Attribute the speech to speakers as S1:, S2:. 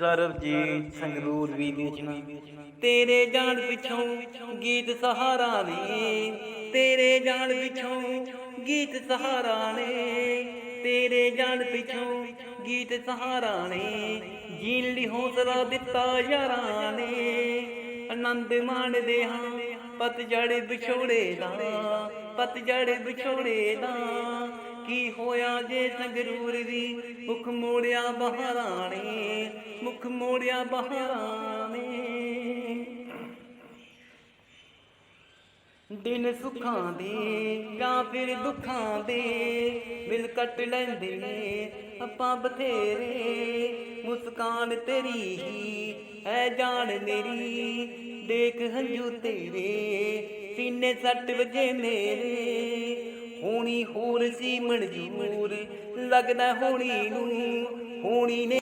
S1: ਸਰਬਜੀਤ ਸੰਗਰੂਰ ਵੀ ਵੇਚਣਾ ਤੇਰੇ ਜਾਣ ਪਿੱਛੋਂ ਗੀਤ ਸਹਾਰਾ ਨੇ। ਤੇਰੇ ਜਾਣ ਪਿੱਛੋਂ ਗੀਤ ਸਹਾਰਾ ਨੇ। ਤੇਰੇ ਜਾਣ ਪਿੱਛੋਂ ਗੀਤ ਸਹਾਰਾ ਨੇ। ਜੀਣ ਲਈ ਹੌਸਲਾ ਦਿੱਤਾ ਯਾਰਾਂ ਨੇ। ਆਨੰਦ ਮਾਣਦੇ ਹਾਂ ਪਤਝੜ ਵਿਛੋੜੇ ਦਾ। ਪਤਝੜ ਵਿਛੋੜੇ ਦਾ। ਕੀ ਹੋਇਆ ਜੇ ਸੰਗਰੂਰ ਵੀ ਮੁਖ ਮੋੜਿਆ ਬਹਾਰਾਂ ਨੇ? ਮੁਖ ਮੋੜਿਆ ਬਹਾਰਾਂ ਦਿਨ ਸੁੱਖਾਂ ਦੇ, ਜਾਂ ਫਿਰ ਦੁੱਖਾਂ ਦੇ, ਬਿਲ ਕੱਟ ਲੈਂਦੇ ਨੇ ਆਪਾਂ ਬਥੇਰੇ। ਮੁਸਕਾਨ ਤੇਰੀ ਹੀ ਹੈ ਜਾਣ ਮੇਰੀ, ਦੇਖ ਹੰਝੂ ਤੇਰੇ, ਸੀਨੇ ਸੱਟ ਵਜੇ ਮੇਰੇ। ਹੋਣੀ ਹੋਰ ਸੀ ਮਨਜੂਰ, ਲੱਗਦਾ ਹੋਣੀ ਨੂੰ, ਹੋਣੀ ਨੇ